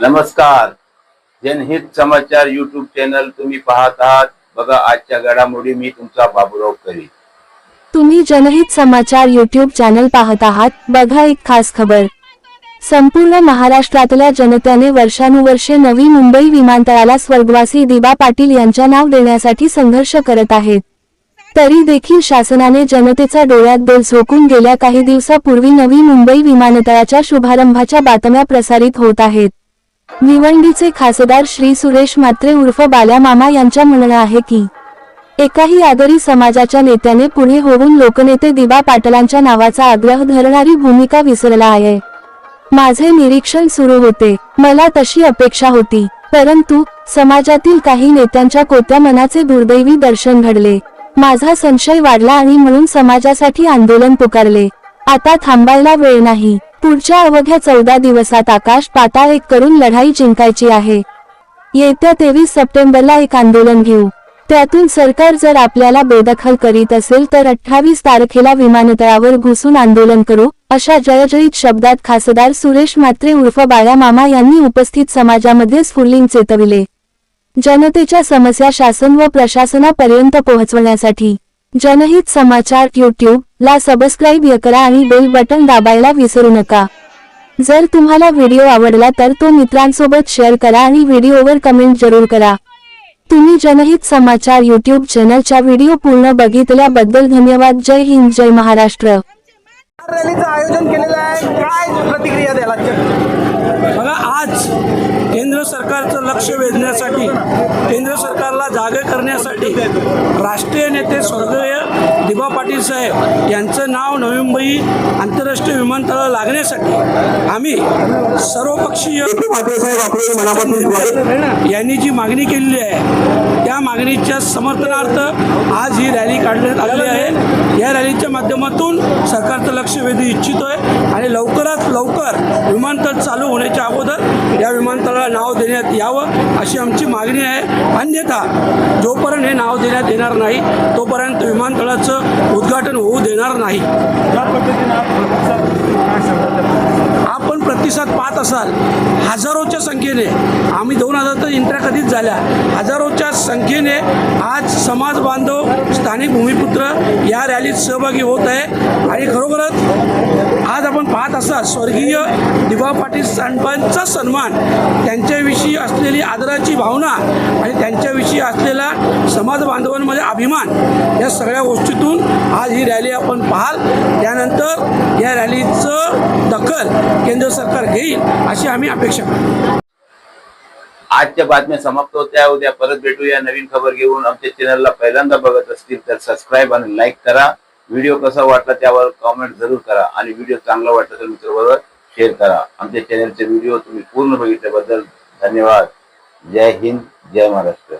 नमस्कार. जनहित समाचार YouTube channel तुम्ही पाहत आहात. बघा आजच्या घडामोडी मी तुमचा बाबुराव करी तुम्ही जनहित समाचार युट्यूब चॅनल पाहत आहात बघा एक खास खबर. संपूर्ण महाराष्ट्रातल्या जनतेने वर्षानुवर्षे नवी मुंबई विमानतळाला स्वर्गवासी दिबा पाटील यांच्या नाव देण्यासाठी संघर्ष करत आहेत. तरी देखील शासनाने जनतेचा डोळ्यात डोल झोकून गेल्या काही दिवसापूर्वी नवी मुंबई विमानतळाच्या शुभारंभाच्या बातम्या प्रसारित होत आहेत. भिवंडीचे खासदार श्री सुरेश म्हात्रे उर्फ बाल्या मामा यांच्या म्हणणं आहे की एकाही आगरी समाजाच्या नेत्याने पुढे होऊन लोकनेते दिबा पाटलांच्या नावाचा आग्रह धरणारी भूमिका विसरला आहे. माझे निरीक्षण सुरू होते. मला तशी अपेक्षा होती. परंतु समाजातील काही नेत्यांच्या कोत्या मनाचे दुर्दैवी दर्शन घडले. माझा संशय वाढला आणि म्हणून समाजासाठी आंदोलन पुकारले. आता थांबायला वेळ नाही. पुढच्या अवघ्या चौदा दिवसात आकाश पाताळ एक करून लढाई जिंकायची आहे. येत्या तेवीस सप्टेंबरला एक आंदोलन घेऊ. त्यातून सरकार जर आपल्याला बेदखल करीत असेल तर अठ्ठावीस तारखेला विमानतळावर घुसून आंदोलन करू अशा जयजयित शब्दात खासदार सुरेश म्हात्रे उर्फ बाळ्या मामा यांनी उपस्थित समाजामध्ये स्फुल्लिंग चेतविले. जनतेच्या समस्या शासन व प्रशासनापर्यंत पोहोचवण्यासाठी जनहित समाचार युट्यूब ला सबस्क्राईब करा आणि बेल बटन दाबायला विसरू नका. जर तुम्हाला व्हिडिओ आवडला तर तो मित्रांसोबत शेअर करा आणि व्हिडिओवर कमेंट जरूर करा. तुम्ही जनहित समाचार युट्यूब चॅनलच्या व्हिडिओ पूर्ण बघितल्याबद्दल धन्यवाद. जय हिंद जय महाराष्ट्र. रॅलीचं आयोजन केलेलं आहे. काय प्रतिक्रिया द्याल आजच्या? बघा आज सरकारचं लक्ष वेधण्यासाठी केंद्र सरकारला जागे करण्यासाठी राष्ट्रीय नेते स्वर्गीय दिबा पाटील साहेब यांचं नाव नवी मुंबई आंतरराष्ट्रीय विमानतळाला लागण्यासाठी आम्ही सर्वपक्षीय यांनी जी मागणी केलेली आहे त्या मागणीच्या समर्थनार्थ आज ही रॅली काढण्यात आलेली आहे. या रॅलीच्या माध्यमातून सरकारचं लक्ष वेधू इच्छितोय आणि लवकरात लवकर विमानतळ चालू होण्याच्या अगोदर या विमानतळाला नाव देण्यात यावं अशी आमची मागणी आहे. अन्यथा जोपर्यंत हे नाव देण्यात येणार नाही तोपर्यंत विमानतळाचं उद्घाटन होऊ देणार नाही. आपण प्रतिसाद पाहत असाल हजारोच्या संख्येने आम्ही दोन हजार तर इंट्रा कधीच झाल्या. हजारोच्या संख्येने आज समाज बांधव स्थानिक भूमिपुत्र या रॅलीत सहभागी होत आहे. आणि खरोखरच आज आपण पाहत असाल स्वर्गीय दिबा पाटील साहेबांचा सन्मान त्यांच्याविषयी असलेली आदराची भावना आणि त्यांच्याविषयी असलेला समाज बांधवांमध्ये अभिमान या सगळ्या गोष्टीतून आज ही रॅली आपण पाहाल. त्यानंतर या रॅलीचं दखल केंद्र सरकार घेईल अशी आम्ही अपेक्षा करतो. आजच्या बातम्या समाप्त होत्या. उद्या परत भेटूया नवीन खबर घेऊन. आमच्या चॅनलला पहिल्यांदा बघत असतील तर सबस्क्राईब आणि लाईक करा. व्हिडिओ कसा वाटला त्यावर कॉमेंट जरूर करा आणि व्हिडिओ चांगला वाटला तर मित्रांबरोबर शेअर करा. आमच्या चॅनलचे व्हिडिओ तुम्ही पूर्ण बघितल्याबद्दल धन्यवाद. जय हिंद जय महाराष्ट्र.